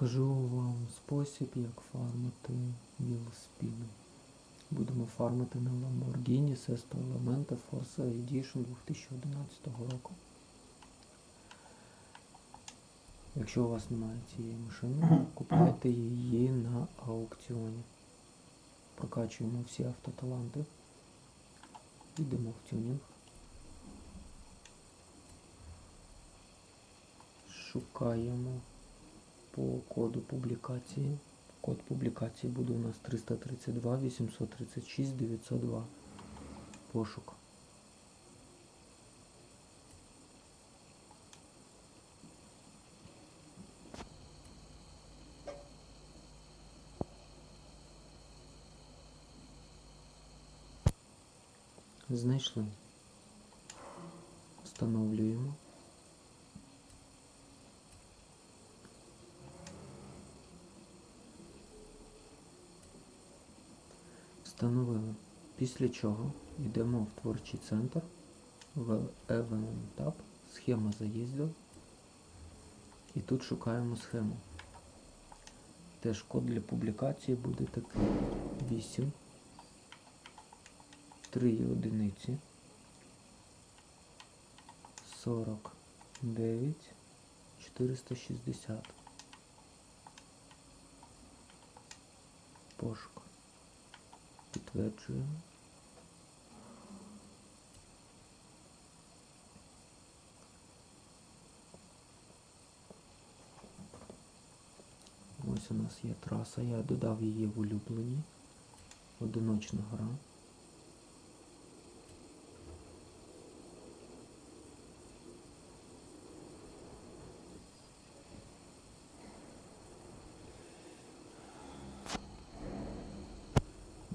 Розкажу вам спосіб, як фармити вілспіни. Будемо фармити на Lamborghini Sesto Elementa Forza Edition 2011 року. Якщо у вас немає цієї машини, купляйте її на аукціоні. Прокачуємо всі автоталанти. Йдемо в тюнінг. Шукаємо по коду публікації. Код публікації буде у нас 332 836 902. Пошук. Знайшли. Встановлюємо. Встановили. Після чого йдемо в творчий центр, в Event Tab, схема заїзду. І тут шукаємо схему. Теж код для публікації буде такий 8, 3 одиниці, 49, 460. Пошук. Підтверджуємо. Ось у нас є траса, я додав її в улюблені. Одиночна гра.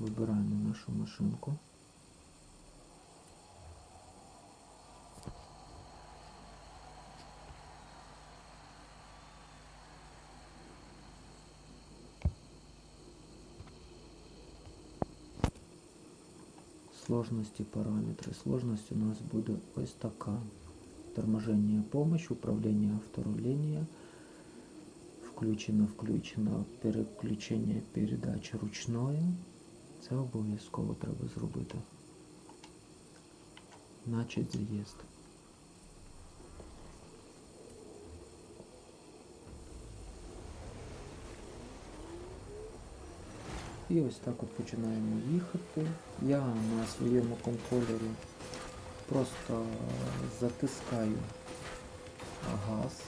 Вибираємо нашу машинку. Сложности параметры. Сложность у нас буде ось така. Торможение помощь, управление авторуления, включено, включено, переключення передач ручної. Це обов'язково треба зробити. Начать заїзд. І ось так от починаємо їхати. Я на своєму контролері просто затискаю газ,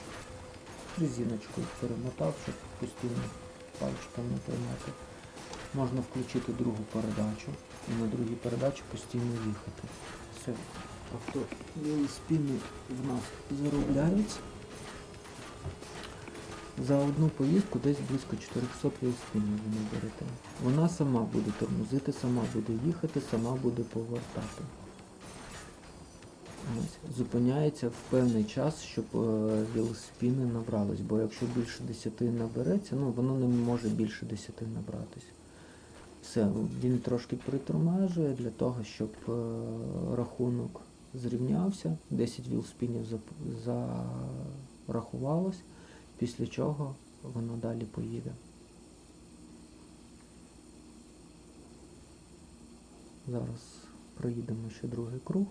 резиночкою перемотав, щоб постійно пальчиком не тримати. Можна включити другу передачу і на другій передачі постійно їхати. Все. Авто велоспіни в нас заробляються. За одну поїздку десь близько 400 велоспінів ви наберете. Вона сама буде тормозити, сама буде їхати, сама буде повертати. Ось. Зупиняється в певний час, щоб е, велоспіни набрались, бо якщо більше 10 набереться, ну воно не може більше 10 набратись. Все, він трошки притормажує для того, щоб е, рахунок зрівнявся, 10 вілспінів зап- зарахувалось, після чого воно далі поїде. Зараз проїдемо ще другий круг.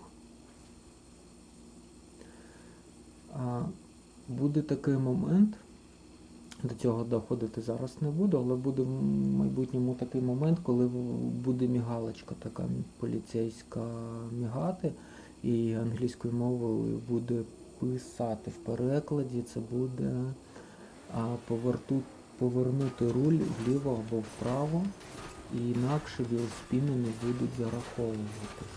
Буде такий момент, до цього доходити зараз не буду, але буде в майбутньому такий момент, коли буде мігалочка така поліцейська мігати, і англійською мовою буде писати в перекладі, це буде а, поверту, повернути руль вліво або вправо, і інакше вілспіни не будуть зараховуватись.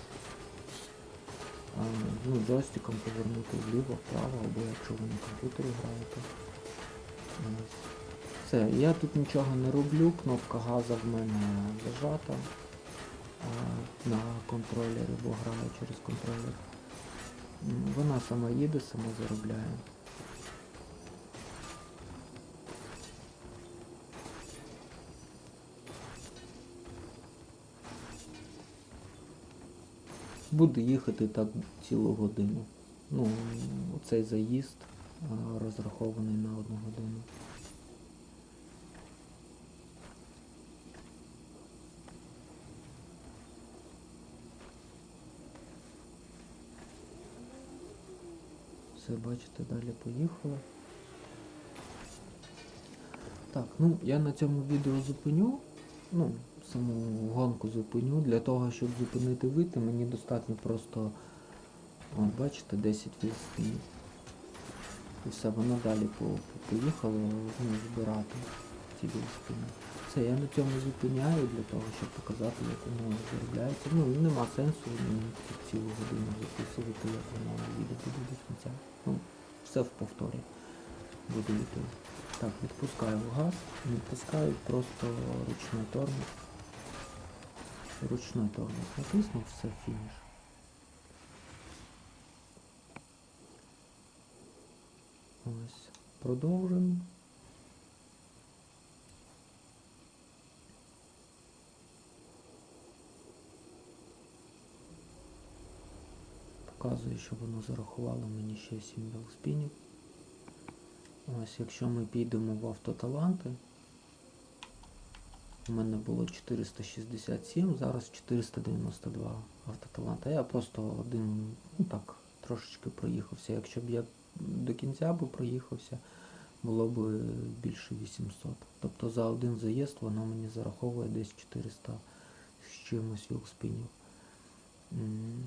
А, ну, джойстиком повернути вліво, вправо, або якщо ви на комп'ютері граєте. Все, я тут нічого не роблю, кнопка газа в мене зажата на контролері, бо граю через контролер. Вона сама їде, сама заробляє. Буде їхати так цілу годину. Ну, цей заїзд розрахований на одну годину. Все, бачите, далі поїхало. Так, ну я на цьому відео зупиню. Ну, саму гонку зупиню. Для того, щоб зупинити вити, мені достатньо просто, от бачите, 10 фільстрів. І все, воно далі по, по- поїхало ну, збирати ці вілспіни. Все, я на цьому зупиняю для того, щоб показати, як воно заробляється. Ну, нема сенсу мені цілу годину записувати, як воно їде буде до кінця. Ну, все в повторі буде йти. Так, відпускаю газ, відпускаю просто ручний тормоз. Ручний тормоз натиснув, все фініш. Ось, продовжуємо. Показує, що воно зарахувало мені ще 7 велспінів. Ось, якщо ми підемо в автоталанти, у мене було 467, зараз 492 автоталанта. Я просто один, ну так, трошечки проїхався. Якщо б я до кінця би проїхався, було б більше 800. Тобто за один заїзд воно мені зараховує десь 400 з чимось вілспінів. М,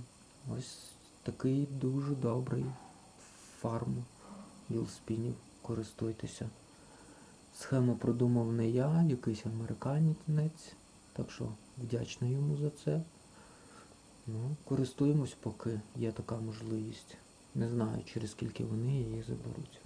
Ось такий дуже добрий фарм вілспінів. Користуйтеся. Схему продумав не я, якийсь американець, так що вдячний йому за це. Ну, користуємось, поки є така можливість. Не знаю, через скільки вони її заберуть.